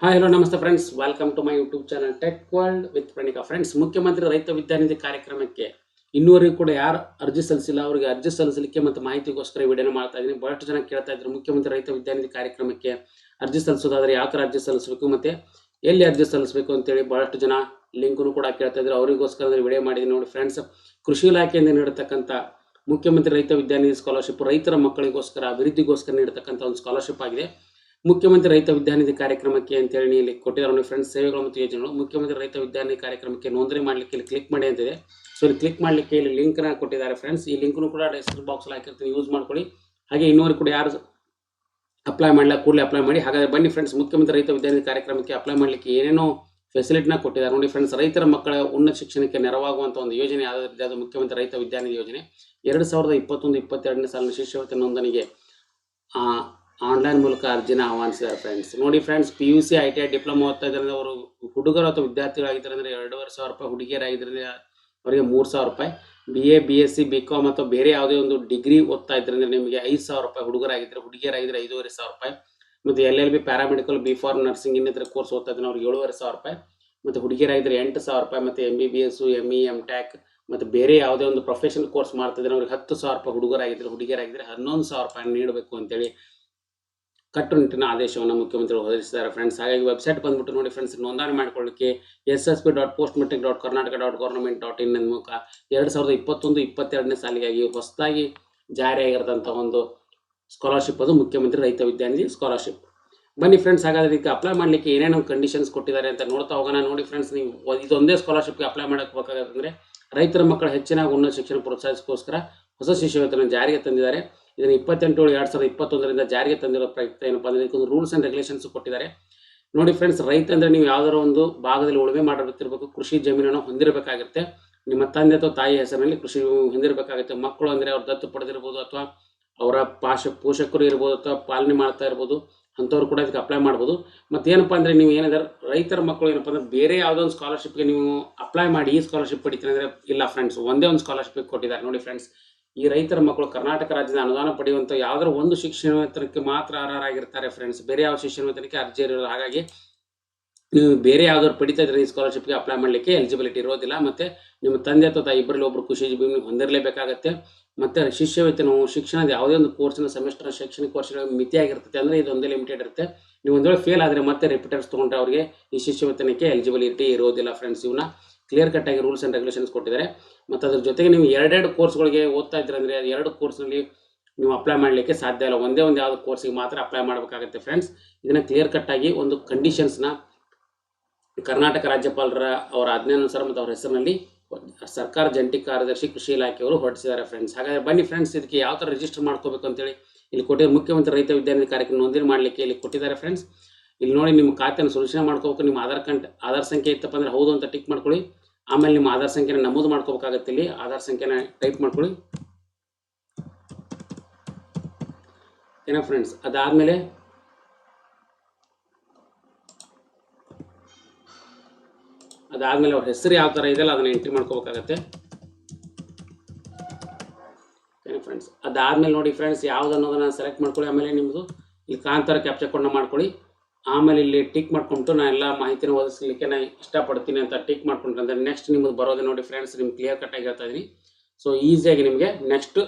Hi hello namaste friends welcome to my YouTube channel tech world with Pranika friends Mukhyamantri Raitha Vidyanidhi ಕಾರ್ಯಕ್ರಮಕ್ಕೆ ಇನ್ನೂವರೆಗೂ ಕೂಡ ಯಾರು ಅರ್ಜಿ ಸಲ್ಲಿಸಿಲ್ಲ ಅವರಿಗೆ ಅರ್ಜಿ ಸಲ್ಲಿಸಲಿಕ್ಕೆ ಮತ್ತು ಮಾಹಿತಿಗೋಸ್ಕರ ವಿಡಿಯೋನ ಮಾಡ್ತಾ ಇದ್ದೀನಿ ಬಹಳಷ್ಟು ಜನ ಕೇಳ್ತಾ ಇದ್ರು ಮುಖ್ಯಮಂತ್ರಿ ರೈತ ವಿದ್ಯಾನಿಧಿ ಕಾರ್ಯಕ್ರಮಕ್ಕೆ ಅರ್ಜಿ ಸಲ್ಲಿಸೋದಾದ್ರೆ ಯಾವ ಥರ ಅರ್ಜಿ ಸಲ್ಲಿಸಬೇಕು ಮತ್ತೆ ಎಲ್ಲಿ ಅರ್ಜಿ ಸಲ್ಲಿಸಬೇಕು ಅಂತೇಳಿ ಬಹಳಷ್ಟು ಜನ ಲಿಂಕ್ನು ಕೂಡ ಕೇಳ್ತಾ ಇದ್ರು ಅವರಿಗೋಸ್ಕರ ವಿಡಿಯೋ ಮಾಡಿದ್ದೀನಿ ನೋಡಿ ಫ್ರೆಂಡ್ಸ್ ಕೃಷಿ ಇಲಾಖೆಯಿಂದ ನೀಡತಕ್ಕಂಥ ಮುಖ್ಯಮಂತ್ರಿ ರೈತ ವಿದ್ಯಾನಿಧಿ ಸ್ಕಾಲರ್ಶಿಪ್ ರೈತರ ಮಕ್ಕಳಿಗೋಸ್ಕರ, ಅಭಿವೃದ್ಧಿಗೋಸ್ಕರ ನೀಡತಕ್ಕಂಥ ಒಂದು ಸ್ಕಾಲರ್ಶಿಪ್ ಆಗಿದೆ. ಮುಖ್ಯಮಂತ್ರಿ ರೈತ ವಿದ್ಯಾನಿಧಿ ಕಾರ್ಯಕ್ರಮಕ್ಕೆ ಅಂತ ಹೇಳಿ ಇಲ್ಲಿ ಕೊಟ್ಟಿದ್ದಾರೆ ನೋಡಿ ಫ್ರೆಂಡ್ಸ್ ಸೇವೆಗಳು ಮತ್ತು ಯೋಜನೆಗಳು. ಮುಖ್ಯಮಂತ್ರಿ ರೈತ ವಿದ್ಯಾನಿಧಿ ಕಾರ್ಯಕ್ರಮಕ್ಕೆ ನೋಂದಣಿ ಮಾಡಲಿಕ್ಕೆ ಇಲ್ಲಿ ಕ್ಲಿಕ್ ಮಾಡಿ ಅಂತಿದೆ. ಸೊ ಇಲ್ಲಿ ಕ್ಲಿಕ್ ಮಾಡಲಿಕ್ಕೆ ಇಲ್ಲಿ ಲಿಂಕ್ನ ಕೊಟ್ಟಿದ್ದಾರೆ ಫ್ರೆಂಡ್ಸ್ ಈ ಲಿಂಕ್ನು ಕೂಡ ಡಿಸ್ಕ್ರಿಪ್ ಬಾಕ್ಸಲ್ಲಿ ಹಾಕಿರ್ತೀನಿ. ಯೂಸ್ ಮಾಡ್ಕೊಳ್ಳಿ. ಹಾಗೆ ಇನ್ನೂರು ಕೂಡ ಯಾರು ಅಪ್ಲೈ ಮಾಡಲ್ಲ ಕೂಡಲೇ ಅಪ್ಲೈ ಮಾಡಿ. ಹಾಗಾದ್ರೆ ಬನ್ನಿ ಫ್ರೆಂಡ್ಸ್ ಮುಖ್ಯಮಂತ್ರಿ ರೈತ ವಿದ್ಯಾನಿಧಿ ಕಾರ್ಯಕ್ರಮಕ್ಕೆ ಅಪ್ಲೈ ಮಾಡಲಿಕ್ಕೆ ಏನೇನೋ ಫೆಸಿಲಿಟಿನ ಕೊಟ್ಟಿದ್ದಾರೆ. ನೋಡಿ ಫ್ರೆಂಡ್ಸ್ ರೈತರ ಮಕ್ಕಳ ಉನ್ನತ ಶಿಕ್ಷಣಕ್ಕೆ ನೆರವಾಗುವಂತ ಒಂದು ಯೋಜನೆ ಯಾವುದಿದೆ ಅದು ಮುಖ್ಯಮಂತ್ರಿ ರೈತ ವಿದ್ಯಾನಿಧಿ ಯೋಜನೆ. ಎರಡು ಸಾವಿರದ ಇಪ್ಪತ್ತೊಂದು, ಇಪ್ಪತ್ತೆರಡನೇ ಸಾಲಿನ ಶಿಷ್ಯವೃತ್ತಿ ನೋಂದಣಿಗೆ ಆನ್ಲೈನ್ ಮೂಲಕ ಅರ್ಜಿನ ಆಹ್ವಾನಿಸಿದ್ದಾರೆ ಫ್ರೆಂಡ್ಸ್ ನೋಡಿ friends P U C I T I diploma ಓದ್ತಾ ಅವರು ಹುಡುಗರು ಅಥವಾ ವಿದ್ಯಾರ್ಥಿಗಳಾಗಿದ್ದಾರೆ ಅಂದರೆ ಎರಡೂವರೆ ಸಾವಿರ ರೂಪಾಯಿ ಹುಡುಗಿಯರಾಗಿದ್ದರೆ ಅವರಿಗೆ ಮೂರು ಸಾವಿರ ರೂಪಾಯಿ. B A B S C B com ಅಥವಾ ಬೇರೆ ಯಾವುದೇ ಒಂದು ಡಿಗ್ರಿ ಓದ್ತಾ ಇದ್ರೆ ಅಂದರೆ ನಿಮಗೆ ಐದು ಸಾವಿರ ರೂಪಾಯಿ ಹುಡುಗರಾಗಿದ್ದರೆ ಹುಡುಗಿಯರಾಗಿದ್ದರೆ ಐದೂವರೆ ಸಾವಿರ ರೂಪಾಯಿ. ಮತ್ತು L L B paramedical B pharm nursing ಇನ್ನಿತರ ಕೋರ್ಸ್ ಓದ್ತಾ ಇದ್ದಾರೆ ಅವ್ರಿಗೆ ಏಳುವರೆ ಸಾವಿರ ರೂಪಾಯಿ. ಮತ್ತು ಹುಡುಗಿಯರಾಗಿದ್ದರೆ ಎಂಟು ಸಾವಿರ ರೂಪಾಯಿ, ಮತ್ತು M B B S M E M tech ಮತ್ತು ಬೇರೆ ಯಾವುದೇ ಒಂದು ಪ್ರೊಫೆಷನಲ್ ಕೋರ್ಸ್ ಮಾಡ್ತಿದ್ರೆ ಅವ್ರಿಗೆ ಹತ್ತು ಸಾವಿರ ರೂಪಾಯಿ ಹುಡುಗರಾಗಿದ್ದರೆ ಹುಡುಗಿಯರಾಗಿದ್ದರೆ ಹನ್ನೊಂದು ಸಾವಿರ ರೂಪಾಯಿ ನೀಡಬೇಕು ಅಂತೇಳಿ ಕಟ್ಟುನಿಟ್ಟಿನ ಆದೇಶವನ್ನು ಮುಖ್ಯಮಂತ್ರಿಗಳು ಹೊರಡಿಸಿದ್ದಾರೆ ಫ್ರೆಂಡ್ಸ್ ಹಾಗಾಗಿ ವೆಬ್ಸೈಟ್ ಬಂದ್ಬಿಟ್ಟು ನೋಡಿ ಫ್ರೆಂಡ್ಸ್ ನೋಂದಣಿ ಮಾಡ್ಕೊಳ್ಳಿಕ್ಕೆ S S P dot post matric dot Karnataka dot government dot in ಮೂಲಕ ಎರಡು ಸಾವಿರದ ಇಪ್ಪತ್ತೊಂದು, ಇಪ್ಪತ್ತೆರಡನೇ ಸಾಲಿಗಾಗಿ ಹೊಸದಾಗಿ ಜಾರಿಯಾಗಿರತಕ್ಕಂಥ ಒಂದು ಸ್ಕಾಲರ್ಶಿಪ್ ಅದು ಮುಖ್ಯಮಂತ್ರಿ ರೈತ ವಿದ್ಯಾನಿಧಿ ಸ್ಕಾಲರ್ಶಿಪ್ ಬನ್ನಿ ಫ್ರೆಂಡ್ಸ್ ಹಾಗಾದ್ರೆ ಇದಕ್ಕೆ ಅಪ್ಲೈ ಮಾಡಲಿಕ್ಕೆ ಏನೇನು ಕಂಡೀಷನ್ಸ್ ಕೊಟ್ಟಿದ್ದಾರೆ ಅಂತ ನೋಡ್ತಾ ಹೋಗೋಣ. ನೋಡಿ ಫ್ರೆಂಡ್ಸ್ ನೀವು ಇದೊಂದೇ ಸ್ಕಾಲರ್ಶಿಪ್ಗೆ ಅಪ್ಲೈ ಮಾಡಬೇಕಾಗತ್ತಂದ್ರೆ ರೈತರ ಮಕ್ಕಳ ಹೆಚ್ಚಿನ ಉನ್ನತ ಶಿಕ್ಷಣ ಪ್ರೋತ್ಸಾಹಿಸೋಸ್ಕರ ಹೊಸ ಶಿಷ್ಯವೇತನ ಜಾರಿಗೆ ತಂದಿದ್ದಾರೆ. ಇದನ್ನು ಇಪ್ಪತ್ತೆಂಟು ಎರಡ್ ಸಾವಿರದ ಇಪ್ಪತ್ತೊಂದರಿಂದ ಜಾರಿಗೆ ತಂದಿರೋ ಪ್ರಯುಕ್ತ ಏನಪ್ಪ ಅಂದರೆ ಇದಕ್ಕೊಂದು ರೂಲ್ಸ್ ಆ್ಯಂಡ್ ರೆಗ್ಯುಲೇಷನ್ಸ್ ಕೊಟ್ಟಿದ್ದಾರೆ. ನೋಡಿ ಫ್ರೆಂಡ್ಸ್ ರೈತ ಅಂದರೆ ನೀವು ಯಾವ್ದಾರ ಒಂದು ಭಾಗದಲ್ಲಿ ಉಳುಮೆ ಮಾಡಿರ್ತಿರ್ಬೇಕು, ಕೃಷಿ ಜಮೀನನ್ನು ಹೊಂದಿರಬೇಕಾಗಿರುತ್ತೆ. ನಿಮ್ಮ ತಂದೆ ಅಥವಾ ತಾಯಿ ಹೆಸರಿನಲ್ಲಿ ಕೃಷಿ ಹೊಂದಿರಬೇಕಾಗುತ್ತೆ ಮಕ್ಕಳು ಅಂದರೆ ಅವ್ರ ದತ್ತು ಪಡೆದಿರ್ಬೋದು ಅಥವಾ ಅವರ ಪಾಶ ಪೋಷಕರು ಇರ್ಬೋದು ಅಥವಾ ಪಾಲನೆ ಮಾಡ್ತಾ ಇರ್ಬೋದು, ಅಂಥವ್ರು ಕೂಡ ಇದಕ್ಕೆ ಅಪ್ಲೈ ಮಾಡ್ಬೋದು. ಮತ್ತು ಏನಪ್ಪ ಅಂದರೆ ನೀವು ಏನಾದ್ರೆ, ರೈತರ ಮಕ್ಕಳು ಏನಪ್ಪ ಅಂದ್ರೆ ಬೇರೆ ಯಾವುದೋ ಒಂದು ಸ್ಕಾಲರ್ಶಿಪ್ಗೆ ನೀವು ಅಪ್ಲೈ ಮಾಡಿ ಈ ಸ್ಕಾಲರ್ಶಿಪ್ ಪಡಿತೀನಿ ಅಂದರೆ ಇಲ್ಲ ಫ್ರೆಂಡ್ಸ್ ಒಂದೇ ಒಂದು ಸ್ಕಾಲರ್ಶಿಪ್ ಕೊಟ್ಟಿದ್ದಾರೆ. ನೋಡಿ ಫ್ರೆಂಡ್ಸ್ ಈ ರೈತರ ಮಕ್ಕಳು ಕರ್ನಾಟಕ ರಾಜ್ಯದ ಅನುದಾನ ಪಡೆಯುವಂಥ ಯಾವ್ದಾದ್ರು ಒಂದು ಶಿಕ್ಷಣ ವೇತನಕ್ಕೆ ಮಾತ್ರ ಅರ್ಹರಾಗಿರ್ತಾರೆ ಫ್ರೆಂಡ್ಸ್ ಬೇರೆ ಯಾವ ಶಿಕ್ಷಣ ವೇತನಕ್ಕೆ ಅರ್ಜಿ ಇರೋಲ್ಲ. ಹಾಗಾಗಿ ನೀವು ಬೇರೆ ಯಾವ್ದಾದ್ರು ಪಡಿತಾ ಇದ್ರೆ ಈ ಸ್ಕಾಲರ್ಶಿಪ್ಗೆ ಅಪ್ಲೈ ಮಾಡಲಿಕ್ಕೆ ಎಲಿಜಿಬಿಲಿಟಿ ಇರೋದಿಲ್ಲ. ಮತ್ತೆ ನಿಮ್ಮ ತಂದೆ ಅಥವಾ ತಾಯಿ ಇಬ್ಬರಲ್ಲಿ ಒಬ್ಬರು ಕೃಷಿ ಜೀವಿ ಹೊಂದಿರಲೇಬೇಕಾಗತ್ತೆ. ಮತ್ತೆ ಶಿಷ್ಯವೇತನ ಶಿಕ್ಷಣದ ಯಾವುದೇ ಒಂದು ಕೋರ್ಸಿನ ಸೆಮಿಸ್ಟರ್ ಶೈಕ್ಷಣಿಕ ವರ್ಷಗಳ ಮಿತಿಯಾಗಿರ್ತದೆ ಅಂದರೆ ಒಂದೇ ಲಿಮಿಟೆಡ್ ಇರುತ್ತೆ. ನೀವು ಒಂದು ವೇಳೆ ಫೇಲ್ ಆದರೆ ಮತ್ತೆ ರಿಪೀಟರ್ಸ್ ತೊಗೊಂಡ್ರೆ ಅವರಿಗೆ ಈ ಶಿಷ್ಯವೇತನಕ್ಕೆ ಎಲಿಜಿಬಿಲಿಟಿ ಇರೋದಿಲ್ಲ ಫ್ರೆಂಡ್ಸ್ ಇವನ್ನ ಕ್ಲಿಯರ್ ಕಟ್ ಆಗಿ ರೂಲ್ಸ್ ಆ್ಯಂಡ್ ರೆಗ್ಯುಲೇಷನ್ಸ್ ಕೊಟ್ಟಿದ್ದಾರೆ. ಮತ್ತು ಅದ್ರ ಜೊತೆಗೆ ನೀವು ಎರಡೆರಡು ಕೋರ್ಸ್ಗಳಿಗೆ ಓದ್ತಾ ಇದ್ರೆ ಅಂದರೆ ಎರಡು ಕೋರ್ಸ್ನಲ್ಲಿ ನೀವು ಅಪ್ಲೈ ಮಾಡಲಿಕ್ಕೆ ಸಾಧ್ಯ ಇಲ್ಲ. ಒಂದೇ ಒಂದು ಯಾವುದು ಕೋರ್ಸಿಗೆ ಮಾತ್ರ ಅಪ್ಲೈ ಮಾಡಬೇಕಾಗುತ್ತೆ ಫ್ರೆಂಡ್ಸ್ ಇದನ್ನು ಕ್ಲಿಯರ್ ಕಟ್ ಆಗಿ ಒಂದು ಕಂಡೀಷನ್ಸ್ನ ಕರ್ನಾಟಕ ರಾಜ್ಯಪಾಲರ ಅವರ ಆಜ್ಞಾನುಸಾರ ಮತ್ತು ಅವರ ಹೆಸರಿನಲ್ಲಿ ಸರ್ಕಾರ ಜಂಟಿ ಕಾರ್ಯದರ್ಶಿ ಕೃಷಿ ಇಲಾಖೆಯವರು ಹೊರಡಿಸಿದ್ದಾರೆ ಫ್ರೆಂಡ್ಸ್ ಹಾಗಾದರೆ ಬನ್ನಿ ಫ್ರೆಂಡ್ಸ್ ಇದಕ್ಕೆ ಯಾವ ಥರ ರಿಜಿಸ್ಟರ್ ಮಾಡ್ಕೋಬೇಕು ಅಂತೇಳಿ ಇಲ್ಲಿ ಕೊಟ್ಟಿರೋ ಮುಖ್ಯಮಂತ್ರಿ ರೈತ ವಿದ್ಯಾನಿಧಿ ಕಾರ್ಯಕ್ರಮ ನೋಂದಣಿ ಮಾಡಲಿಕ್ಕೆ ಇಲ್ಲಿ ಕೊಟ್ಟಿದ್ದಾರೆ ಫ್ರೆಂಡ್ಸ್ ಇಲ್ಲಿ ನೋಡಿ ನಿಮ್ಮ ಖಾತೆಯನ್ನು ಸೊಲ್ಯೂಷನ್ ಮಾಡ್ಕೋಬೇಕು. ನಿಮ್ಮ ಆಧಾರ್ ಕಾರ್ಡ್ ಆಧಾರ್ ಸಂಖ್ಯೆ ಇತ್ತಪ್ಪ ಅಂದ್ರೆ ಹೌದು ಅಂತ ಟಿಕ್ ಮಾಡ್ಕೊಳ್ಳಿ. ಆಮೇಲೆ ನಿಮ್ಮ ಆಧಾರ್ ಸಂಖ್ಯೆನ ನಮೂದು ಮಾಡ್ಕೋಬೇಕಾಗತ್ತೆ ಇಲ್ಲಿ ಆಧಾರ್ ಸಂಖ್ಯೆನ ಟೈಪ್ ಮಾಡ್ಕೊಳ್ಳಿ. ಏನೋ ಫ್ರೆಂಡ್ಸ್ ಅದಾದಮೇಲೆ ಅದಾದಮೇಲೆ ಅವ್ರ ಹೆಸರು ಯಾವ ತರ ಇದೆಯಲ್ಲ ಅದನ್ನ ಎಂಟ್ರಿ ಮಾಡ್ಕೋಬೇಕಾಗತ್ತೆ. ಅದಾದ್ಮೇಲೆ ಫ್ರೆಂಡ್ಸ್ ಅದಾದಮೇಲೆ ನೋಡಿ ಫ್ರೆಂಡ್ಸ್ ಯಾವ್ದು ಅನ್ನೋದನ್ನ ಸೆಲೆಕ್ಟ್ ಮಾಡ್ಕೊಳ್ಳಿ. ಆಮೇಲೆ ನಿಮ್ಮದು ಇಲ್ಲಿ ಕಾಂತಾರ ಕ್ಯಾಪ್ಚರ್ ಕೊಂಡ ಮಾಡ್ಕೊಳ್ಳಿ. ಆಮೇಲೆ ಇಲ್ಲಿ ಟಿಕ್ ಮಾಡ್ಕೊಂಡು ನಾನು ಎಲ್ಲ ಮಾಹಿತಿನ ಓದಿಸ್ಲಿಕ್ಕೆ ನಾನು ಇಷ್ಟಪಡ್ತೀನಿ ಅಂತ ಟಿಕ್ ಮಾಡ್ಕೊಂಡ್ರೆ ಅಂದರೆ ನೆಕ್ಸ್ಟ್ ನಿಮ್ಮದು ಬರೋದು ನೋಡಿ ಫ್ರೆಂಡ್ಸ್ ನಿಮ್ಗೆ ಕ್ಲಿಯರ್ ಕಟ್ಟಾಗಿ ಹೇಳ್ತಾ ಇದ್ದೀನಿ ಸೊ ಈಸಿಯಾಗಿ ನಿಮಗೆ ನೆಕ್ಸ್ಟ್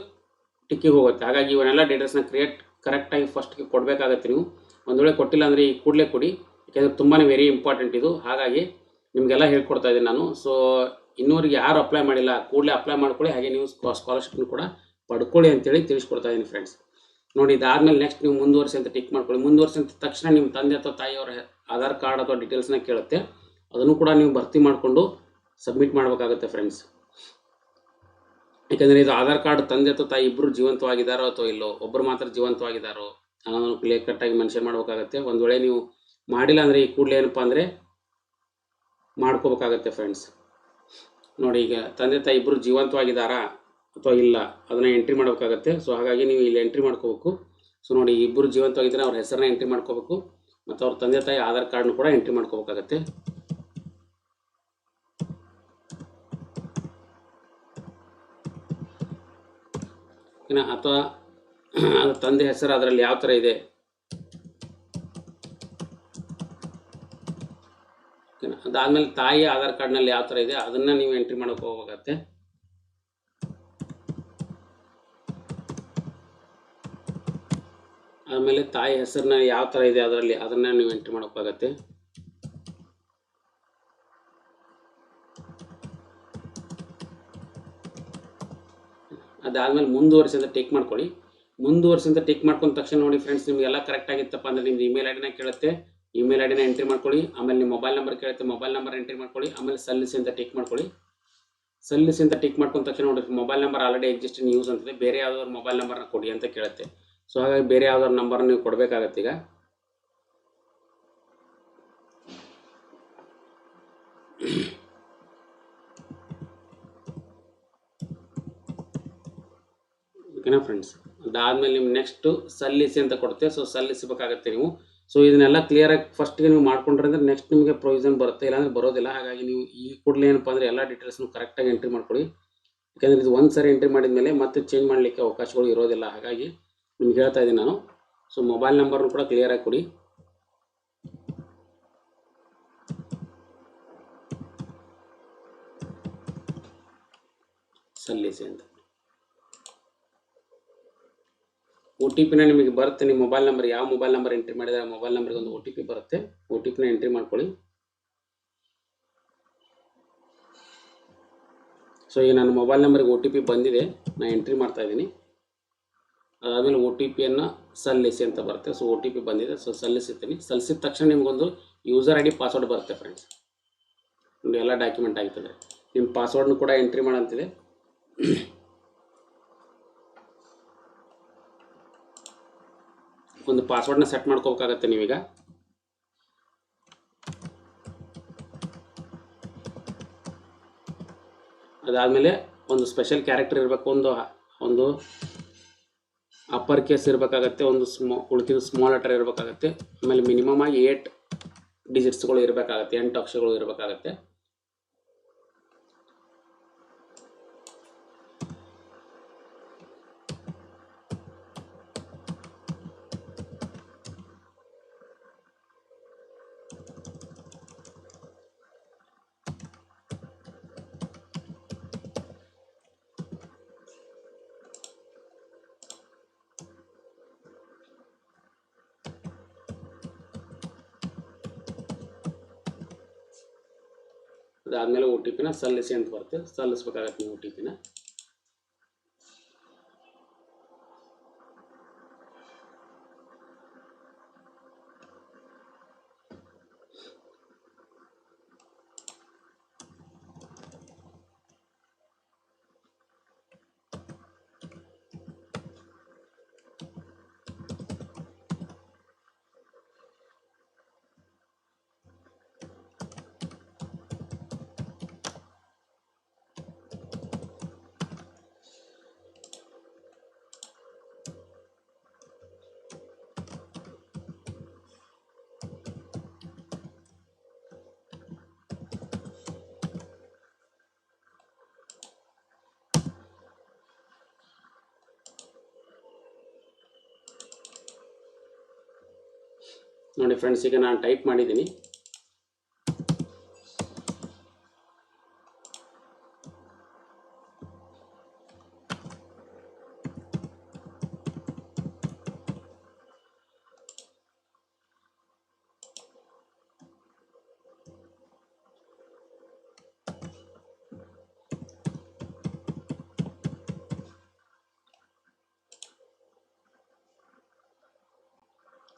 ಟಿಕ್ಕಿಗೆ ಹೋಗುತ್ತೆ. ಹಾಗಾಗಿ ಇವನ್ನೆಲ್ಲ ಡೀಟೇಲ್ಸ್ನ ಕ್ರಿಯೇಟ್ ಕರೆಕ್ಟಾಗಿ ಫಸ್ಟ್ಗೆ ಕೊಡಬೇಕಾಗತ್ತೆ ನೀವು. ಒಂದು ವೇಳೆ ಕೊಟ್ಟಿಲ್ಲ ಅಂದರೆ ಈ ಕೂಡಲೇ ಕೊಡಿ. ಯಾಕೆಂದರೆ ತುಂಬಾ ವೆರಿ ಇಂಪಾರ್ಟೆಂಟ್ ಇದು. ಹಾಗಾಗಿ ನಿಮಗೆಲ್ಲ ಹೇಳ್ಕೊಡ್ತಾ ಇದ್ದೀನಿ ನಾನು. ಸೊ ಇನ್ನೂರಿಗೆ ಯಾರು ಅಪ್ಲೈ ಮಾಡಿಲ್ಲ, ಕೂಡಲೇ ಅಪ್ಲೈ ಮಾಡ್ಕೊಳ್ಳಿ. ಹಾಗೆ ನೀವು ಸ್ಕಾಲರ್ಶಿಪ್ನ ಕೂಡ ಪಡ್ಕೊಳ್ಳಿ ಅಂತೇಳಿ ತಿಳಿಸ್ಕೊಡ್ತಾ ಇದ್ದೀನಿ ಫ್ರೆಂಡ್ಸ್ ನೋಡಿ, ಇದಾದ್ಮೇಲೆ ನೆಕ್ಸ್ಟ್ ನೀವು ಮುಂದುವರಿಸಿ ಅಂತ ಟಿಕ್ ಮಾಡ್ಕೊಳ್ಳಿ. ಮುಂದುವರಿಸಿ ಅಂತ ತಕ್ಷಣ ನಿಮ್ಮ ತಂದೆ ಅಥವಾ ತಾಯಿಯವರ ಆಧಾರ್ ಕಾರ್ಡ್ ಅಥವಾ ಡೀಟೇಲ್ಸ್ನ ಕೇಳುತ್ತೆ. ಅದನ್ನು ಕೂಡ ನೀವು ಭರ್ತಿ ಮಾಡಿಕೊಂಡು ಸಬ್ಮಿಟ್ ಮಾಡಬೇಕಾಗುತ್ತೆ ಫ್ರೆಂಡ್ಸ್ ಯಾಕಂದರೆ ಇದು ಆಧಾರ್ ಕಾರ್ಡ್ ತಂದೆ ಅಥವಾ ತಾಯಿ ಇಬ್ಬರು ಜೀವಂತವಾಗಿದ್ದಾರೋ ಅಥವಾ ಇಲ್ಲೋ ಒಬ್ಬರು ಮಾತ್ರ ಜೀವಂತವಾಗಿದ್ದಾರೋ ಅನ್ನೋದನ್ನು ಕ್ಲಿಯರ್ ಕಟ್ಟಾಗಿ ಮೆನ್ಷನ್ ಮಾಡಬೇಕಾಗತ್ತೆ. ಒಂದು ವೇಳೆ ನೀವು ಮಾಡಿಲ್ಲ ಅಂದರೆ ಈ ಕೂಡಲೇ ಏನಪ್ಪ ಅಂದರೆ ಮಾಡ್ಕೋಬೇಕಾಗತ್ತೆ ಫ್ರೆಂಡ್ಸ್ ನೋಡಿ, ಈಗ ತಂದೆ ತಾಯಿ ಇಬ್ಬರು ಜೀವಂತವಾಗಿದ್ದಾರಾ ಅಥವಾ ಇಲ್ಲ, ಅದನ್ನು ಎಂಟ್ರಿ ಮಾಡಬೇಕಾಗತ್ತೆ. ಸೊ ಹಾಗಾಗಿ ನೀವು ಇಲ್ಲಿ ಎಂಟ್ರಿ ಮಾಡ್ಕೋಬೇಕು. ಸೊ ನೋಡಿ ಇಬ್ಬರು ಜೀವಂತವಾಗಿದ್ದರೆ, ಅವ್ರ ಹೆಸರನ್ನ ಎಂಟ್ರಿ ಮಾಡ್ಕೋಬೇಕು. ಮತ್ತು ಅವ್ರ ತಂದೆ ತಾಯಿ ಆಧಾರ್ ಕಾರ್ಡ್ನು ಕೂಡ ಎಂಟ್ರಿ ಮಾಡ್ಕೋಬೇಕಾಗತ್ತೆ. ಇನ್ನು ಅಥವಾ ತಂದೆ ಹೆಸರು ಅದರಲ್ಲಿ ಯಾವ ಥರ ಇದೆ? ಅದಾದಮೇಲೆ ತಾಯಿ ಆಧಾರ್ ಕಾರ್ಡ್ನಲ್ಲಿ ಯಾವ ಥರ ಇದೆ, ಅದನ್ನು ನೀವು ಎಂಟ್ರಿ ಮಾಡೋಕೆ ಹೋಗತ್ತೆ ಆಮೇಲೆ ತಾಯಿ ಹೆಸರನ್ನ ಯಾವ ಥರ ಇದೆ ಅದರಲ್ಲಿ, ಅದನ್ನು ನೀವು ಎಂಟ್ರಿ ಮಾಡೋಕ್ಕಾಗತ್ತೆ ಅದಾದಮೇಲೆ ಮುಂದುವರಿಸಿ ಅಂತ ಟಿಕ್ ಮಾಡ್ಕೊಳ್ಳಿ. ಮುಂದುವರಿಸಿ ಅಂತ ಟಿಕ್ ಮಾಡ್ಕೊಂಡ ತಕ್ಷಣ ನೋಡಿ ಫ್ರೆಂಡ್ಸ್ ನಿಮಗೆಲ್ಲ ಕರೆಕ್ಟ್ ಆಗಿತ್ತಪ್ಪ ಅಂದ್ರೆ ನಿಮ್ದು ಇಮೇಲ್ ಐಡಿನ ಕೇಳುತ್ತೆ. ಇಮೇಲ್ ಐಡಿನ ಎಂಟ್ರಿ ಮಾಡ್ಕೊಳ್ಳಿ. ಆಮೇಲೆ ನಿಮ್ಮ ಮೊಬೈಲ್ ನಂಬರ್ ಕೇಳುತ್ತೆ. ಮೊಬೈಲ್ ನಂಬರ್ ಎಂಟ್ರಿ ಮಾಡ್ಕೊಳ್ಳಿ. ಆಮೇಲೆ ಸಲ್ಲಿಸಿ ಅಂತ ಟೇಕ್ ಮಾಡ್ಕೊಳ್ಳಿ. ಸಲ್ಲಿಸಿ ಅಂತ ಟಿಕ್ ಮಾಡ್ಕೊಂಡ ತಕ್ಷಣ ನೋಡಿ mobile number already existing use ಅಂತಿದೆ. ಬೇರೆ ಯಾವ್ದಾದ್ರು ಮೊಬೈಲ್ ನಂಬರ್ನ ಕೊಡಿ ಅಂತ ಕೇಳುತ್ತೆ. ಸೊ ಹಾಗಾಗಿ ಬೇರೆ ಯಾವ್ದಾದ್ರು ನಂಬರ್ ನೀವು ಕೊಡಬೇಕಾಗತ್ತೆ ಈಗ. ಓಕೆನಾ ಫ್ರೆಂಡ್ಸ್ ಅದಾದಮೇಲೆ ನಿಮ್ಗೆ ನೆಕ್ಸ್ಟು ಸಲ್ಲಿಸಿ ಅಂತ ಕೊಡ್ತೀವಿ. ಸೊ ಸಲ್ಲಿಸಬೇಕಾಗತ್ತೆ ನೀವು. ಸೊ ಇದನ್ನೆಲ್ಲ ಕ್ಲಿಯರ್ ಕ್ಲಿಯರಾಗಿ ಫಸ್ಟ್ಗೆ ನೀವು ಮಾಡ್ಕೊಂಡ್ರೆ ಅಂದ್ರೆ ನೆಕ್ಸ್ಟ್ ನಿಮಗೆ ಪ್ರೊವಿಷನ್ ಬರುತ್ತೆ. ಇಲ್ಲಾಂದ್ರೆ ಬರೋದಿಲ್ಲ. ಹಾಗಾಗಿ ನೀವು ಈ ಕೂಡಲೇ ಏನಪ್ಪ ಅಂದರೆ ಎಲ್ಲ ಡೀಟೇಲ್ಸ್ನು ಕರೆಕ್ಟಾಗಿ ಎಂಟ್ರಿ ಮಾಡ್ಕೊಳ್ಳಿ ಯಾಕಂದ್ರೆ ಇದು ಒಂದು ಸರಿ ಎಂಟ್ರಿ ಮಾಡಿದ ಮೇಲೆ ಮತ್ತೆ ಚೇಂಜ್ ಮಾಡಲಿಕ್ಕೆ ಅವಕಾಶಗಳು ಇರೋದಿಲ್ಲ. ಹಾಗಾಗಿ ನಿಮ್ಗೆ ಹೇಳ್ತಾ ಇದ್ದೀನಿ ನಾನು. ಸೊ ಮೊಬೈಲ್ ನಂಬರ್ನು ಕೂಡ ಕ್ಲಿಯರಾಗಿ ಕೊಡಿ. ಸಲ್ಲಿಸಿ ಅಂತ. ಒ ಟಿ ಪಿನ ನಿಮಗೆ ಬರುತ್ತೆ, ನಿಮ್ಮ ಮೊಬೈಲ್ ನಂಬರ್ ಯಾವ ಮೊಬೈಲ್ ನಂಬರ್ ಎಂಟ್ರಿ ಮಾಡಿದ್ರೆ ಆ ಮೊಬೈಲ್ ನಂಬರ್ಗೆ ಒಂದು ಒ ಟಿ ಪಿ ಬರುತ್ತೆ. ಒ ಟಿ ಪಿನ ಎಂಟ್ರಿ ಮಾಡ್ಕೊಳ್ಳಿ. ಸೊ ಈಗ ನನ್ನ ಮೊಬೈಲ್ ನಂಬರ್ಗೆ ಒ ಟಿ ಪಿ ಬಂದಿದೆ ನಾನು ಎಂಟ್ರಿ ಮಾಡ್ತಾ ಇದ್ದೀನಿ. ಅದಾದಮೇಲೆ ಒ ಟಿ ಪಿಯನ್ನು ಸಲ್ಲಿಸಿ ಅಂತ ಬರುತ್ತೆ. ಸೊ ಒ ಟಿ ಪಿ ಬಂದಿದೆ. ಸೊ ಸಲ್ಲಿಸುತ್ತೀನಿ ಸಲ್ಲಿಸಿದ ತಕ್ಷಣ ನಿಮಗೊಂದು ಯೂಸರ್ ಐ ಡಿ ಪಾಸ್ವರ್ಡ್ ಬರುತ್ತೆ ಫ್ರೆಂಡ್ಸ್ ನೋಡಿ ಎಲ್ಲ ಡಾಕ್ಯುಮೆಂಟ್ ಆಗ್ತದೆ ನಿಮ್ಮ ಪಾಸ್ವರ್ಡ್ನು ಕೂಡ ಎಂಟ್ರಿ ಮಾಡಂತಿದೆ ಒಂದು ಪಾಸ್ವರ್ಡ್ನ ಸೆಟ್ ಮಾಡ್ಕೋಬೇಕಾಗತ್ತೆ ನೀವೀಗ. ಅದಾದಮೇಲೆ ಒಂದು ಸ್ಪೆಷಲ್ ಕ್ಯಾರೆಕ್ಟರ್ ಇರಬೇಕು. ಒಂದು ಒಂದು ಅಪ್ಪರ್ ಕೇಸ್ ಇರಬೇಕಾಗತ್ತೆ, ಒಂದು ಸ್ಮಾ ಉಳಿದಿದ್ದು ಸ್ಮಾಲ್ ಲೆಟರ್ ಇರಬೇಕಾಗತ್ತೆ. ಆಮೇಲೆ ಮಿನಿಮಮ್ ಆಗಿ ಏಟ್ ಡಿಜಿಟ್ಸ್ಗಳು ಇರಬೇಕಾಗತ್ತೆ, ಎಂಟು ಅಕ್ಷರಗಳು ಇರಬೇಕಾಗತ್ತೆ. ಅದಾದಮೇಲೆ ಒ ಟಿ ಪಿನ ಸಲ್ಲಿಸಿ ಅಂತ ಬರುತ್ತೆ. ಸಲ್ಲಿಸ್ಬೇಕಾಗತ್ತೆ ನೀವು ಒ ಟಿ ಪಿನ. ನೋಡಿ ಫ್ರೆಂಡ್ಸ್ ಈಗ ನಾನು ಟೈಪ್ ಮಾಡಿದ್ದೀನಿ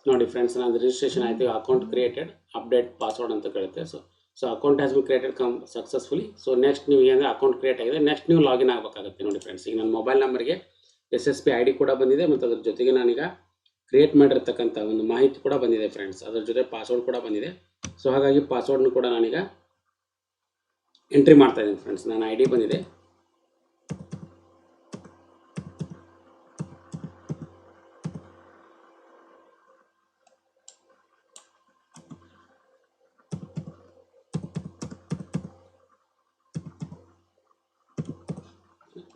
ನೋಡಿ ಫ್ರೆಂಡ್ಸ್ ನಾನು ರಿಜಿಸ್ಟ್ರೇಷನ್ ಆಯಿತು ಅಕೌಂಟ್ ಕ್ರಿಯೇಟೆಡ್ ಅಪ್ಡೇಟ್ ಪಾಸ್ವರ್ಡ್ ಅಂತ ಕೇಳುತ್ತೆ. So so account has be created come successfully so next ನೀವು ಏನಂದರೆ ಅಕೌಂಟ್ ಕ್ರಿಯೇಟ್ ಆಗಿದೆ. ನೆಕ್ಸ್ಟ್ ನೀವು ಲಾಗಿನ್ ಆಗಬೇಕಾಗುತ್ತೆ ನೋಡಿ ಫ್ರೆಂಡ್ಸ್ ಈಗ ನನ್ನ ಮೊಬೈಲ್ ನಂಬರ್ಗೆ S S P I D ಕೂಡ ಬಂದಿದೆ ಮತ್ತು ಅದ್ರ ಜೊತೆಗೆ ನಾನೀಗ ಕ್ರಿಯೇಟ್ ಮಾಡಿರ್ತಕ್ಕಂಥ ಒಂದು ಮಾಹಿತಿ ಕೂಡ ಬಂದಿದೆ ಫ್ರೆಂಡ್ಸ್ ಅದ್ರ ಜೊತೆ ಪಾಸ್ವರ್ಡ್ ಕೂಡ ಬಂದಿದೆ. ಸೊ ಹಾಗಾಗಿ ಪಾಸ್ವರ್ಡ್ನು ಕೂಡ ನಾನೀಗ ಎಂಟ್ರಿ ಮಾಡ್ತಾ ಇದ್ದೀನಿ ಫ್ರೆಂಡ್ಸ್ ನನ್ನ ಐ ಡಿ ಬಂದಿದೆ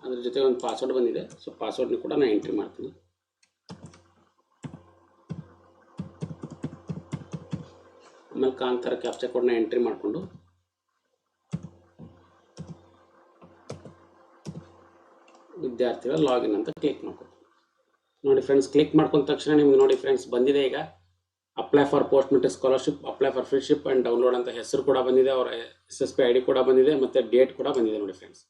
ಅದ್ರ ಜೊತೆ ಪಾಸ್ವರ್ಡ್ ಬಂದಿದೆ. ಸೊ ಪಾಸ್ವರ್ಡ್ನ ಕೂಡ ನಾನು ಎಂಟ್ರಿ ಮಾಡ್ತೀನಿ. ಆಮೇಲೆ ಕಾಂತಾರ ಕ್ಯಾಪ್ಚರ್ ಕೋಡ್ನ ಎಂಟ್ರಿ ಮಾಡಿಕೊಂಡು. ವಿದ್ಯಾರ್ಥಿಗಳ ಲಾಗಿನ್ ಅಂತ ಕ್ಲಿಕ್ ಮಾಡ್ಕೊತೀನಿ. ನೋಡಿ ಫ್ರೆಂಡ್ಸ್ ಕ್ಲಿಕ್ ಮಾಡ್ಕೊಂಡ ತಕ್ಷಣ ನಿಮ್ಗೆ ನೋಡಿ ಫ್ರೆಂಡ್ಸ್ ಬಂದಿದೆ ಈಗ. Apply for post matric scholarship apply for freeship and download ಅಂತ ಹೆಸರು ಕೂಡ ಬಂದಿದೆ. ಅವರ S S P I D ಕೂಡ ಬಂದಿದೆ, ಮತ್ತು ಡೇಟ್ ಕೂಡ ಬಂದಿದೆ ನೋಡಿ ಫ್ರೆಂಡ್ಸ್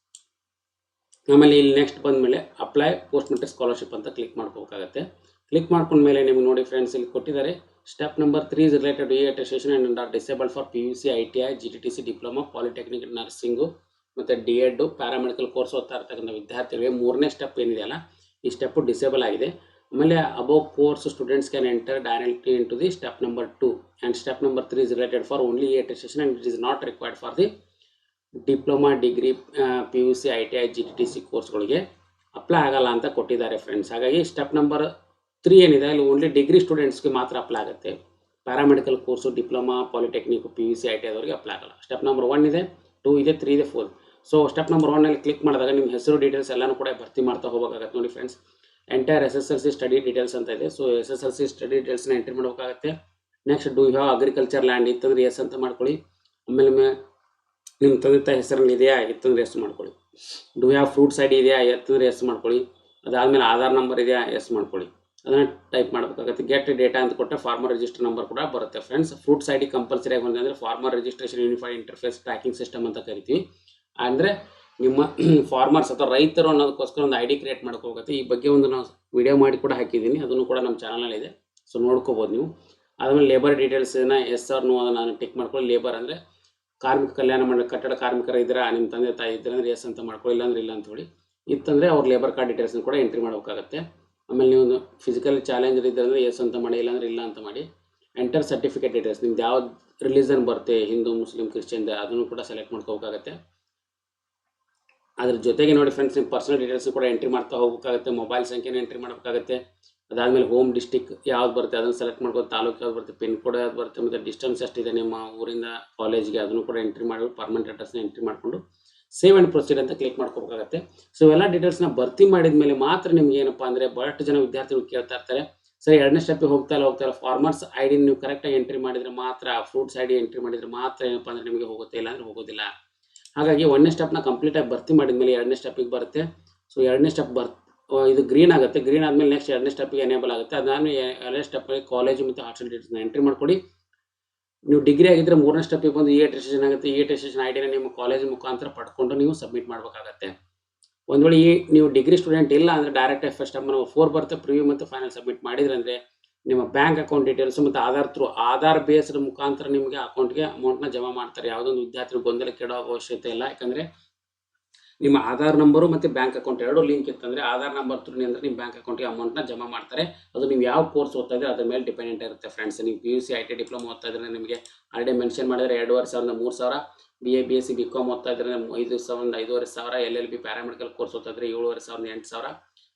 ಆಮೇಲೆ ಇಲ್ಲಿ ನೆಕ್ಸ್ಟ್ ಬಂದಮೇಲೆ ಅಪ್ಲೈ ಪೋಸ್ಟ್ ಮೆಟ್ರಿಕ್ ಸ್ಕಾಲರ್ಶಿಪ್ ಅಂತ ಕ್ಲಿಕ್ ಮಾಡ್ಕೋಬೇಕಾಗತ್ತೆ. ಕ್ಲಿಕ್ ಮಾಡ್ಕೊಂಡ್ಮೇಲೆ ನಿಮ್ಗೆ ನೋಡಿ ಫ್ರೆಂಡ್ಸ್ ಇಲ್ಲಿ ಕೊಟ್ಟಿದ್ದಾರೆ. Step number three is related e attestation and are disable for P U C I T I G T T C diploma polytechnic nursing ಮತ್ತು D ಎಡ್ಡು paramedical course ಓದ್ತಾ ಇರ್ತಕ್ಕಂಥ ವಿದ್ಯಾರ್ಥಿಗಳಿಗೆ ಮೂರನೇ ಸ್ಟೆಪ್ ಏನಿದೆಯಲ್ಲ ಈ ಸ್ಟೆಪ್ಪು ಡಿಸೇಬಲ್ ಆಗಿದೆ. ಆಮೇಲೆ above course students can enter directly in to the step number two and step number three is related for only a attestation and it is not required for the diploma degree P U C I T I G T T C ಕೋರ್ಸ್ಗಳಿಗೆ apply ಆಗಲ್ಲ ಅಂತ ಕೊಟ್ಟಿದ್ದಾರೆ friends ಹಾಗಾಗಿ step number three ಏನಿದೆ, ಅಲ್ಲಿ only degree ಸ್ಟೂಡೆಂಟ್ಸ್ಗೆ ಮಾತ್ರ apply ಆಗುತ್ತೆ. Paramedical course diploma polytechnic P U C I T ಐದವರಿಗೆ apply ಆಗಲ್ಲ. ಸ್ಟೆಪ್ ನಂಬರ್ ಒನ್ ಇದೆ ಟೂ ಇದೆ ತ್ರೀ ಇದೆ ಫೋರ್ ಸೊ ಸ್ಟೆಪ್ ನಂಬರ್ ಒನ್ನಲ್ಲಿ ಕ್ಲಿಕ್ ಮಾಡಿದಾಗ ನಿಮ್ಮ ಹೆಸರು ಡೀಟೇಲ್ಸ್ ಎಲ್ಲನೂ ಕೂಡ ಭರ್ತಿ ಮಾಡ್ತಾ ಹೋಗಬೇಕಾಗತ್ತೆ ನೋಡಿ friends entire S S L C study details ಅಂತ ಇದೆ. So S S L C study ಡೀಟೇಲ್ಸ್ನ entry ಮಾಡಬೇಕಾಗತ್ತೆ. Next do have agriculture land ಇತ್ತಂದ್ರೆ ಎಸ್ ಅಂತ ಮಾಡ್ಕೊಳ್ಳಿ. ಆಮೇಲೆ ನಿಮ್ಮ ತಂದೆ ತಾಯಿ ಹೆಸರಲ್ಲಿ ಇದೆಯಾ? ಎತ್ತಂದ್ರೆ ಎಸ್ ಮಾಡ್ಕೊಳ್ಳಿ. ಡೂ ಹ್ಯಾವ್ ಫ್ರೂಟ್ಸ್ ಐಡಿ ಇದೆಯಾ? ಎತ್ತಂದ್ರೆ ಎಸ್ ಮಾಡ್ಕೊಳ್ಳಿ. ಅದಾದಮೇಲೆ ಆಧಾರ್ ನಂಬರ್ ಇದೆಯಾ? ಎಸ್ ಮಾಡ್ಕೊಳ್ಳಿ. ಅದನ್ನು ಟೈಪ್ ಮಾಡಬೇಕಾಗುತ್ತೆ. ಗೆಟ್ ಡೇಟಾ ಅಂತ ಕೊಟ್ಟರೆ ಫಾರ್ಮರ್ ರಿಜಿಸ್ಟರ್ ನಂಬರ್ ಕೂಡ ಬರುತ್ತೆ friends fruits I D compulsory ಆಗಿ ಅಂದರೆ farmer registration unified interface tracking system ಅಂತ ಕರಿತೀವಿ. ಅಂದರೆ ನಿಮ್ಮ ಫಾರ್ಮರ್ಸ್ ಅಥವಾ ರೈತರು ಅನ್ನೋದಕ್ಕೋಸ್ಕರ ಒಂದು ಐ ಡಿ ಕ್ರಿಯೇಟ್ ಮಾಡ್ಕೋಬೇಕು ಈ ಬಗ್ಗೆ ಒಂದು ನಾವು ವಿಡಿಯೋ ಮಾಡಿ ಕೂಡ ಹಾಕಿದ್ದೀನಿ. ಅದನ್ನು ಕೂಡ ನಮ್ಮ ಚಾನಲಲ್ಲಿದೆ ಸೊ ನೋಡ್ಕೋಬೋದು ನೀವು. ಆದಮೇಲೆ ಲೇಬರ್ ಡೀಟೇಲ್ಸನ್ನು ಎಸ್ ಆರ್ ನೋ ಅದನ್ನು ನಾನು ಟಿಕ್ ಮಾಡ್ಕೊಳ್ಳಿ. ಲೇಬರ್ ಅಂದರೆ ಕಾರ್ಮಿಕ ಕಲ್ಯಾಣ ಮಂಡಳಿ, ಕಟ್ಟಡ ಕಾರ್ಮಿಕರ ಇದ್ರೆ ನಿಮ್ಮ ತಂದೆ ತಾಯಿ ಇದ್ರೆ ಅಂದರೆ ಎಸ್ ಅಂತ ಮಾಡ್ಕೊಳ್ಳಿ, ಇಲ್ಲಾಂದ್ರೆ ಇಲ್ಲ ಅಂತ ಹೇಳಿ. ಇತ್ತಂದರೆ ಅವ್ರ ಲೇಬರ್ ಕಾರ್ಡ್ ಡೀಟೇಲ್ಸ್ನ ಕೂಡ ಎಂಟ್ರಿ ಮಾಡಬೇಕಾಗತ್ತೆ. ಆಮೇಲೆ ನೀವು ಫಿಸಿಕಲ್ ಚಾಲೆಂಜ್ ಇದ್ದರೆ ಅಂದರೆ ಎಸ್ ಅಂತ ಮಾಡಿ, ಇಲ್ಲಾಂದ್ರೆ ಇಲ್ಲ ಅಂತ ಮಾಡಿ ಎಂಟರ್ ಸರ್ಟಿಫಿಕೇಟ್ ಡೀಟೇಲ್ಸ್ ನಿಮ್ದು ಯಾವ ರಿಲಿಜನ್ ಬರುತ್ತೆ, ಹಿಂದೂ, ಮುಸ್ಲಿಂ, ಕ್ರಿಶ್ಚಿಯನ್ ಅದನ್ನು ಕೂಡ ಸೆಲೆಕ್ಟ್ ಮಾಡ್ಕೋಬೇಕಾಗತ್ತೆ. ಅದ್ರ ಜೊತೆಗೆ ನೋಡಿ ಫ್ರೆಂಡ್ಸ್ ನಿಮ್ಮ ಪರ್ಸನಲ್ ಡೀಟೇಲ್ಸ್ ಕೂಡ ಎಂಟ್ರಿ ಮಾಡ್ತಾ ಹೋಗಬೇಕಾಗುತ್ತೆ ಮೊಬೈಲ್ ಸಂಖ್ಯೆನ ಎಂಟ್ರಿ ಮಾಡಬೇಕಾಗುತ್ತೆ. ಅದಾದಮೇಲೆ ಹೋಮ್ ಡಿಸ್ಟಿಕ್ ಯಾವ್ದು ಬರುತ್ತೆ? ಅದನ್ನು ಸೆಲೆಕ್ಟ್ ಮಾಡ್ಕೊಂಡು ತಾಲೂಕು ಯಾವ್ದು ಬರುತ್ತೆ? ಪಿನ್ ಕೋಡ್ ಯಾವ್ದು ಬರುತ್ತೆ? ಮತ್ತು ಡಿಸ್ಟೆನ್ಸ್ ಎಷ್ಟಿದೆ ನಿಮ್ಮ ಊರಿಂದ ಕಾಲೇಜ್ಗೆ ಅದನ್ನು ಕೂಡ ಎಂಟ್ರಿ ಮಾಡಿ ಪರ್ಮನೆಂಟ್ ಅಡ್ರೆಸ್ನ ಎಂಟ್ರಿ ಮಾಡಿಕೊಂಡು ಸೇವ್ ಆ್ಯಂಡ್ ಪ್ರೊಸೀಡ್ ಅಂತ ಕ್ಲಿಕ್ ಮಾಡ್ಕೋಬೇಕಾಗತ್ತೆ ಸೊ ಇವೆಲ್ಲ ಡೀಟೇಲ್ಸ್ನ ಭರ್ತಿ ಮಾಡಿದ ಮೇಲೆ ಮಾತ್ರ ನಿಮ್ಗೆ ಏನಪ್ಪ ಅಂದರೆ ಬಹಳಷ್ಟು ಜನ ವಿದ್ಯಾರ್ಥಿಗಳು ಕೇಳ್ತಾ ಇರ್ತಾರೆ. ಸರಿ, ಎರಡನೇ ಸ್ಟೆಪ್ಪಿಗೆ ಹೋಗ್ತಾ ಇಲ್ಲ ಹೋಗ್ತಾ ಇಲ್ಲ. ಫಾರ್ಮರ್ಸ್ ಐ ಡಿ ನೀವು ಕರೆಕ್ಟಾಗಿ ಎಂಟ್ರಿ ಮಾಡಿದರೆ ಮಾತ್ರ ಫ್ರೂಟ್ಸ್ ಐ ಡಿ ಎಂಟ್ರಿ ಮಾಡಿದರೆ ಮಾತ್ರ ಏನಪ್ಪ ಅಂದರೆ ನಿಮಗೆ ಹೋಗುತ್ತೆ ಇಲ್ಲ ಅಂದರೆ ಹೋಗೋದಿಲ್ಲ. ಹಾಗಾಗಿ ಒಂದನೇ ಸ್ಟೆಪ್ನ ಕಂಪ್ಲೀಟಾಗಿ ಭರ್ತಿ ಮಾಡಿದ ಮೇಲೆ ಎರಡನೇ ಸ್ಟೆಪ್ಪಿಗೆ ಬರುತ್ತೆ. ಸೊ ಎರಡನೇ ಸ್ಟೆಪ್ ಬರ್ ಇದು ಗ್ರೀನ್ ಆಗುತ್ತೆ. ಗ್ರೀನ್ ಆದಮೇಲೆ ನೆಕ್ಸ್ಟ್ ಎರಡನೇ ಸ್ಟೆಪ್ಗೆ ಎನೇಬಲ್ ಆಗುತ್ತೆ. ಅದಾದ್ಮೇಲೆ ಎ- ಎರಡನೇ ಸ್ಟೆಪ್ಪಲ್ಲಿ ಕಾಲೇಜು ಮತ್ತು ಹಾಸ್ಟೆಲ್ ಡೀಟೇಲ್ಸ್ನ ಎಂಟ್ರಿ ಮಾಡ್ಕೊಡಿ. ನೀವು ಡಿಗ್ರಿ ಆಗಿದ್ದರೆ ಮೂರನೇ ಸ್ಟೆಪ್ಪಿಗೆ ಬಂದು ಎ ಅಟೆಸ್ಟೇಷನ್ ಆಗುತ್ತೆ. ಈ ಅಟೆಸ್ಟೇಷನ್ ಐ ಡಿನ ನಿಮ್ಮ ಕಾಲೇಜ್ ಮುಖಾಂತರ ಪಡ್ಕೊಂಡು ನೀವು ಸಬ್ಮಿಟ್ ಮಾಡಬೇಕಾಗತ್ತೆ. ಒಂದು ವೇಳೆ ಈ, ನೀವು ಡಿಗ್ರಿ ಸ್ಟೂಡೆಂಟ್ ಇಲ್ಲ ಅಂದರೆ ಡೈರೆಕ್ಟ್ ಫಸ್ಟ್ ಸ್ಟೆಪ್ ನಾವು ಫೋರ್ ಬರ್ತ್ ಪ್ರಿವ್ಯೂ ಮತ್ತು ಫೈನಲ್ ಸಬ್ಮಿಟ್ ಮಾಡಿದ್ರೆ ಅಂದ್ರೆ ನಿಮ್ಮ ಬ್ಯಾಂಕ್ ಅಕೌಂಟ್ ಡೀಟೇಲ್ಸ್ ಮತ್ತು ಆಧಾರ್ ಥ್ರೂ ಆಧಾರ್ ಬೇಸ್ಡ್ ಮುಖಾಂತರ ನಿಮಗೆ ಅಕೌಂಟ್ಗೆ ಅಮೌಂಟ್ನ ಜಮಾ ಮಾಡ್ತಾರೆ. ಯಾವುದೊಂದು ವಿದ್ಯಾರ್ಥಿ ಗೊಂದಲ ಕೆಡೋ ಅವಶ್ಯಕತೆ ಇಲ್ಲ. ಯಾಕಂದರೆ ನಿಮ್ಮ ಆಧಾರ್ ನಂಬರು ಮತ್ತು ಬ್ಯಾಂಕ್ ಅಕೌಂಟ್ ಎರಡು ಲಿಂಕ್ ಇತ್ತಂದರೆ ಆಧಾರ್ ನಂಬರ್ ತ್ರೂ ಅಂದರೆ ನಿಮ್ಮ ಬ್ಯಾಂಕ್ ಅಕೌಂಟ್ಗೆ ಅಮೌಂಟ್ನ ಜಮಾ ಮಾಡ್ತಾರೆ. ಅದು ನೀವು ಯಾವ ಕೋರ್ಸ್ ಓದ್ತಾ ಇದ್ರೆ ಅದ್ರ ಮೇಲೆ ಡಿಪೆಂಡೆಂಟ್ ಇರುತ್ತೆ ಫ್ರೆಂಡ್ಸ್ ನೀವು P U C I T diploma ಓದ್ತಾ ಇದ್ರೆ ನಿಮಗೆ ಆಲ್ರೆಡಿ ಮೆನ್ಷನ್ ಮಾಡಿದರೆ ಎರಡುವರೆ ಸಾವಿರದ ಮೂರು ಸಾವಿರ. B A B S C B com ಓದ್ತಾ ಇದ್ರೆ ಐದು ಸಾವಿರದ ಐದೂವರೆ ಸಾವಿರ. L L B paramedical course ಓದ್ತಾ ಇದ್ರೆ ಏಳುವರೆ ಸಾವಿರದ ಎಂಟು ಸಾವಿರ.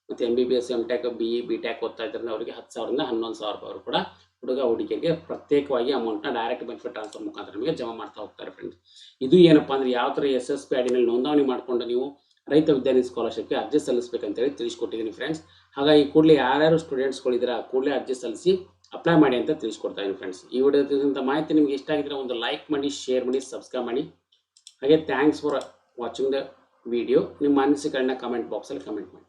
ಮತ್ತು M B B S M tech B E B tech ಓದ್ತಾ ಇದ್ರೆ ಅವರಿಗೆ ಹತ್ತು ಸಾವಿರದಿಂದ ಹನ್ನೊಂದು ಸಾವಿರ ರೂಪಾಯಿ ಕೂಡ ಹುಡುಗ ಹುಡುಗಿಗೆ ಪ್ರತ್ಯೇಕವಾಗಿ ಅಮೌಂಟ್ನ ಡೈರೆಕ್ಟ್ ಬೆನಿಫಿಟ್ ಟ್ರಾನ್ಸ್ಫರ್ ಮುಖಾಂತರ ನಿಮಗೆ ಜಮಾ ಮಾಡ್ತಾ ಹೋಗ್ತಾರೆ ಫ್ರೆಂಡ್ಸ್ ಇದು ಏನಪ್ಪಾ ಅಂದ್ರೆ ಯಾವ ಥರ ಎಸ್ ಎಸ್ ಪಿ ಐಡಿನಲ್ಲಿ ನೋಂದಣಿ ಮಾಡಿಕೊಂಡು ನೀವು ರೈತ ವಿದ್ಯಾರ್ಥಿ ಸ್ಕಾಲರ್ಶಿಪ್ಗೆ ಅರ್ಜಿ ಸಲ್ಲಿಸಬೇಕಂತೇಳಿ ತಿಳಿಸ್ಕೊಟ್ಟಿದ್ದೀನಿ ಫ್ರೆಂಡ್ಸ್ ಹಾಗಾಗಿ ಕೂಡಲೇ ಯಾರ್ಯಾರು ಸ್ಟೂಡೆಂಟ್ಸ್ಗಳಿದ್ದೀರಾ ಕೂಡಲೇ ಅರ್ಜಿ ಸಲ್ಲಿಸಿ ಅಪ್ಲೈ ಮಾಡಿ ಅಂತ ತಿಳಿಸ್ಕೊಡ್ತಾ ಫ್ರೆಂಡ್ಸ್ ಈ ವಿಡಿಯೋದಿಂದ ಮಾಹಿತಿ ನಿಮಗೆ ಇಷ್ಟ ಆಗಿದ್ರೆ ಒಂದು ಲೈಕ್ ಮಾಡಿ ಶೇರ್ ಮಾಡಿ ಸಬ್ಸ್ಕ್ರೈಬ್ ಮಾಡಿ. ಹಾಗೆ thanks for watching the video ನಿಮ್ಮ ಅನಿಸಿಕೆಗಳನ್ನ ಕಮೆಂಟ್ ಬಾಕ್ಸಲ್ಲಿ ಕಮೆಂಟ್ ಮಾಡಿ.